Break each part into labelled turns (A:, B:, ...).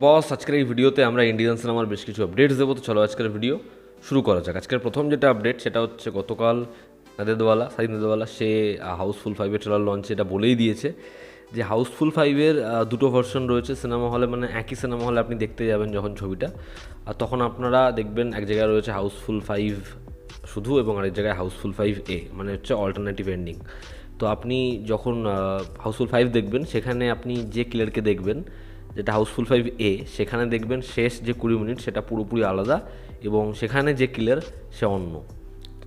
A: বস, আজকের এই ভিডিওতে আমরা ইন্ডিয়ান সিনেমার বেশ কিছু আপডেটস দেবো। তো চলো আজকের ভিডিও শুরু করা যাক। আজকের প্রথম যেটা আপডেট সেটা হচ্ছে গতকাল নাদেদওয়ালা সাইদ নাদেদওয়ালা, সে হাউসফুল ফাইভের ট্রেলার লঞ্চে এটা বলেই দিয়েছে যে হাউসফুল ফাইভের দুটো ভার্সন রয়েছে সিনেমা হলে মানে একই সিনেমা হলে আপনি দেখতে যাবেন যখন ছবিটা। আর তখন আপনারা দেখবেন এক জায়গায় রয়েছে হাউসফুল ফাইভ শুধু এবং আরেক জায়গায় হাউসফুল ফাইভ এ মানে হচ্ছে অল্টারনেটিভ এন্ডিং তো আপনি যখন হাউসফুল ফাইভ দেখবেন, সেখানে আপনি যে ক্লিয়ারকে দেখবেন যেটা হাউসফুল ফাইভ এ সেখানে দেখবেন শেষ যে কুড়ি মিনিট সেটা পুরোপুরি আলাদা এবং সেখানে যে ক্লিয়ার সে অন্য।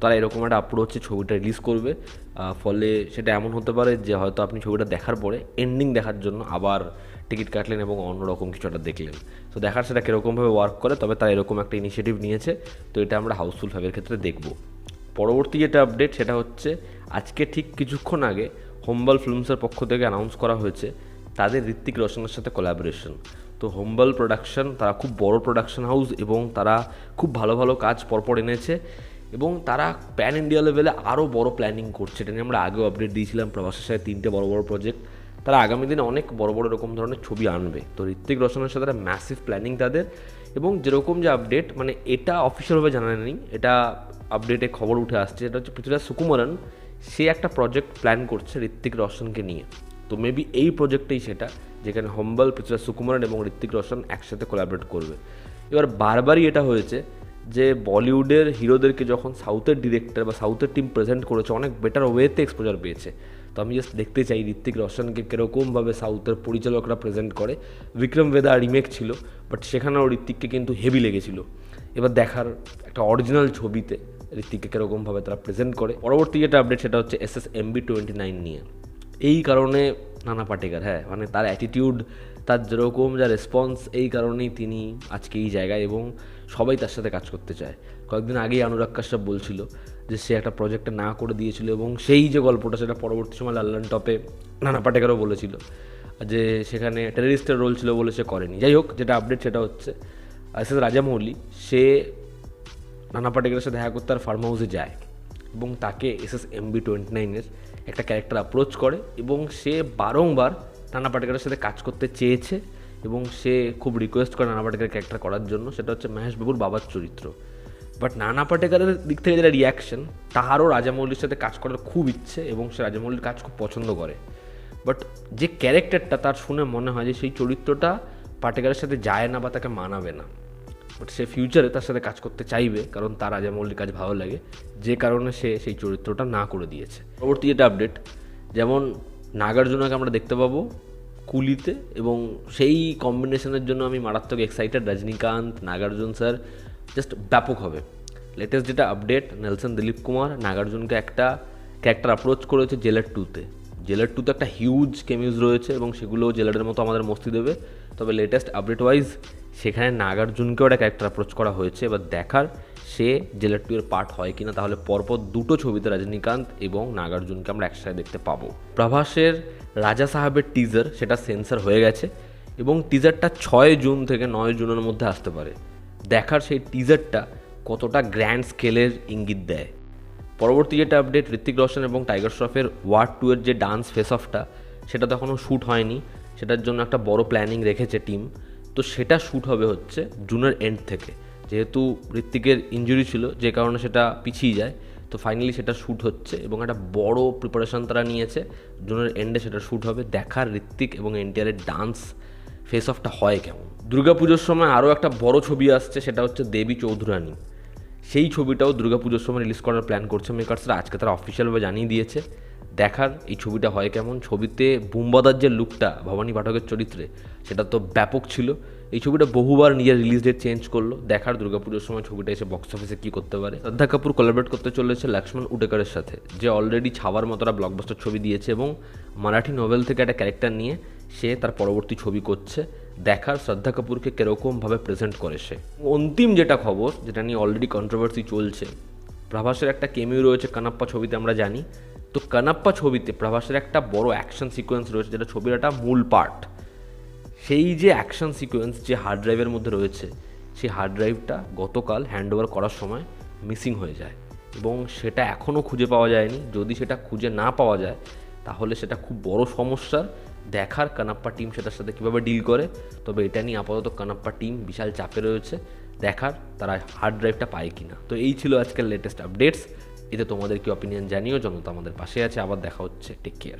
A: তারা এরকম একটা হচ্ছে, ছবিটা রিলিজ করবে। ফলে সেটা এমন হতে পারে যে হয়তো আপনি ছবিটা দেখার পরে এন্ডিং দেখার জন্য আবার টিকিট কাটলেন এবং অন্যরকম কিছু একটা দেখলেন। তো দেখার সেটা কীরকমভাবে ওয়ার্ক করে, তবে তারা এরকম একটা ইনিশিয়েটিভ নিয়েছে। তো এটা আমরা হাউসফুল ফাইভের ক্ষেত্রে দেখব। পরবর্তী যেটা আপডেট সেটা হচ্ছে আজকে ঠিক কিছুক্ষণ আগে হোমবাল ফিল্মসের পক্ষ থেকে অ্যানাউন্স করা হয়েছে তাদের ঋত্বিক রোশনের সাথে কোলাবোরেশন তো হোমবাল প্রোডাকশন তারা খুব বড় প্রোডাকশন হাউস এবং তারা খুব ভালো ভালো কাজ পরপর এনেছে এবং তারা প্যান ইন্ডিয়া লেভেলে আরও বড় প্ল্যানিং করছে। এটা নিয়ে আমরা আগেও আপডেট দিয়েছিলাম প্রবাসের সাথে তিনটে বড় বড় প্রজেক্ট তারা আগামী দিনে অনেক বড় বড় এরকম ধরনের ছবি আনবে। তো ঋত্বিক রোশনের সাথে ম্যাসিভ প্ল্যানিং তাদের এবং যেরকম যে আপডেট মানে এটা অফিসিয়ালভাবে জানা নেই, এটা আপডেটে খবর উঠে আসছে। এটা হচ্ছে পৃথ্বীরাজ সুকুমারন, সে একটা প্রজেক্ট প্ল্যান করছে ঋত্বিক রোশনকে নিয়ে। তো মেবি এই প্রজেক্টেই সেটা, যেখানে হম্বল পৃথ্বীরাজ সুকুমারন এবং ঋত্বিক রোশন একসাথে কোলাবরেট করবে। এবার বারবারই এটা হয়েছে যে বলিউডের হিরোদেরকে যখন সাউথের ডিরেক্টর বা সাউথের টিম প্রেজেন্ট করেছে, অনেক বেটার ওয়েতে এক্সপোজার পেয়েছে। তো আমি জাস্ট দেখতে চাই ঋত্বিক রোশনকে কীরকমভাবে সাউথের পরিচালকরা প্রেজেন্ট করে। বিক্রম বেদা রিমেক ছিল বাট সেখানেও ঋত্বিককে কিন্তু হেভি লেগেছিল। এবার দেখার একটা অরিজিনাল ছবিতে ঋত্বিককে কীরকমভাবে তারা প্রেজেন্ট করে। পরবর্তী যেটা আপডেট সেটা হচ্ছে S S MB twenty nine নিয়ে। এই কারণে নানা পাটেকার হ্যাঁ মানে তার অ্যাটিটিউড তার যেরকম যা রেসপন্স এই কারণেই তিনি আজকে এই জায়গায় এবং সবাই তার সাথে কাজ করতে চায়। কয়েকদিন আগেই অনুরাগ কাশ্যপ বলছিল যে সে একটা প্রজেক্টে না করে দিয়েছিল এবং সেই যে গল্পটা সেটা পরবর্তী সময় লাল্লান টপে নানা পাটেকারও বলেছিল যে সেখানে টেররিস্টের রোল ছিল বলে সে করেনি। যাই হোক, যেটা আপডেট সেটা হচ্ছে এস রাজামৌলি, সে নানা পাটেকারের সাথে দেখা করতে তার ফার্ম হাউসে যায়। এবং তাকে এস এস এমবি টোয়েন্টি নাইনের একটা ক্যারেক্টার অ্যাপ্রোচ করে এবং সে বারংবার নানা পাটেকারের সাথে কাজ করতে চেয়েছে এবং সে খুব রিকোয়েস্ট করে নানা পাটেকার ক্যারেক্টার করার জন্য, সেটা হচ্ছে মহেশ বাবুর বাবার চরিত্র। বাট নানা পাটেকারের দিক থেকে যেটা রিয়াকশন তাহারও রাজামৌলির সাথে কাজ করার খুব ইচ্ছে এবং সে রাজামৌলির কাজ খুব পছন্দ করে। বাট যে ক্যারেক্টারটা তার শুনে মনে হয় যে সেই চরিত্রটা পাটেকারের সাথে যায় না বা তাকে মানাবে না। বাট সে ফিউচারে তার সাথে কাজ করতে চাইবে, কারণ তার রাজামৌলির কাজ ভালো লাগে। যে কারণে সে সেই চরিত্রটা না করে দিয়েছে। পরবর্তী যেটা আপডেট যেমন নাগার্জুনাকে আমরা দেখতে পাবো কুলিতে, এবং সেই কম্বিনেশনের জন্য আমি মারাত্মক excited Rajinikanth, Nagarjuna sir just ব্যাপক হবে। লেটেস্ট যেটা আপডেট নেলসন দিলীপ কুমার, নাগার্জুনকে একটা ক্যারেক্টার অ্যাপ্রোচ করেছে জেলার টুতে জেলার টুতে একটা হিউজ কেমিউজ রয়েছে, এবং সেগুলো জেলারের মতো আমাদের মস্তি দেবে। তবে লেটেস্ট আপডেট ওয়াইজ সেখানে নাগার্জুনকেও একটা ক্যারেক্টার অ্যাপ্রোচ করা হয়েছে, এবার দেখার সে জেলার টু এর পার্ট হয় কিনা, তাহলে পরপর দুটো ছবিতে রজনীকান্ত এবং নাগার্জুনকে আমরা একসাথে দেখতে পাবো। প্রভাসের রাজা সাহেবের টিজার সেটা সেন্সার হয়ে গেছে এবং টিজারটা ছয় জুন থেকে নয় জুনের মধ্যে আসতে পারে। দেখার সেই টিজারটা কতটা গ্র্যান্ড স্কেলের ইঙ্গিত দেয়। পরবর্তী যেটা আপডেট ঋত্বিক রোশন এবং টাইগার শ্রফের ওয়ার টু এর যে ডান্স ফেস অফটা সেটা তো এখনও শ্যুট হয়নি। সেটার জন্য একটা বড় প্ল্যানিং রেখেছে টিম তো সেটা শ্যুট হবে হচ্ছে জুনের এন্ড থেকে। যেহেতু ঋত্বিকের ইঞ্জুরি ছিল, যে কারণে সেটা পিছিয়ে যায়, তো ফাইনালি সেটা শ্যুট হচ্ছে এবং একটা বড় প্রিপারেশন তারা নিয়েছে। জুনের এন্ডে সেটা শ্যুট হবে। দেখার ঋত্বিক এবং এনটিআরের ডান্স ফেস অফটা হয় কেমন? দুর্গাপুজোর সময় আরও একটা বড় ছবি আসছে, সেটা হচ্ছে দেবী চৌধুরানী। সেই ছবিটাও দুর্গাপুজোর সময় রিলিজ করার প্ল্যান করছে। মেকার্সরা আজকে তারা অফিসিয়ালভাবে জানিয়ে দিয়েছে। দেখার এই ছবিটা হয় কেমন? ছবিতে বুম্বাদার যে লুকটা ভবানী পাঠকের চরিত্রে, সেটা তো ব্যাপক ছিল। এই ছবিটা বহুবার নিজের রিলিজ ডেট চেঞ্জ করল। দেখার দুর্গাপুজোর সময় ছবিটা এসে বক্স অফিসে কী করতে পারে? শ্রদ্ধা কাপুর কোলাবরেট করতে চলেছে লক্ষ্মণ উডেকারের সাথে, যে অলরেডি ছাওয়ার মতো একটা ব্লকবাস্টার ছবি দিয়েছে এবং মারাঠি নোভেল থেকে একটা ক্যারেক্টার নিয়ে সে তার পরবর্তী ছবি করছে। দেখার শ্রদ্ধা কাপুরকে কীরকমভাবে প্রেজেন্ট করে সে? অন্তিম যেটা খবর, যেটা নিয়ে অলরেডি কন্ট্রোভার্সি চলছে, প্রভাসের একটা কেমিও রয়েছে কানাপ্পা ছবিতে আমরা জানি। তো কানাপ্পা ছবিতে প্রভাসের একটা বড় অ্যাকশন সিকোয়েন্স রয়েছে, যেটা ছবির একটা মূল পার্ট সেই যে অ্যাকশন সিকোয়েন্স যে হার্ড ড্রাইভের মধ্যে রয়েছে, সেই হার্ড ড্রাইভটা গতকাল হ্যান্ডওভার করার সময় মিসিং হয়ে যায়। এবং সেটা এখনও খুঁজে পাওয়া যায়নি। যদি সেটা খুঁজে না পাওয়া যায়, তাহলে সেটা খুব বড় সমস্যার দেখার কানাপ্পা টিম সেটার সাথে কীভাবে ডিল করে। তবে এটা নিয়ে আপাতত কানাপ্পা টিম বিশাল চাপে রয়েছে, দেখার তারা হার্ড ড্রাইভটা পায় কি না তো এই ছিল আজকের লেটেস্ট আপডেটস এতে তোমাদের কি অপিনিয়ন জানিও? জনতা আমাদের পাশে আছে। আবার দেখা হচ্ছে। Take care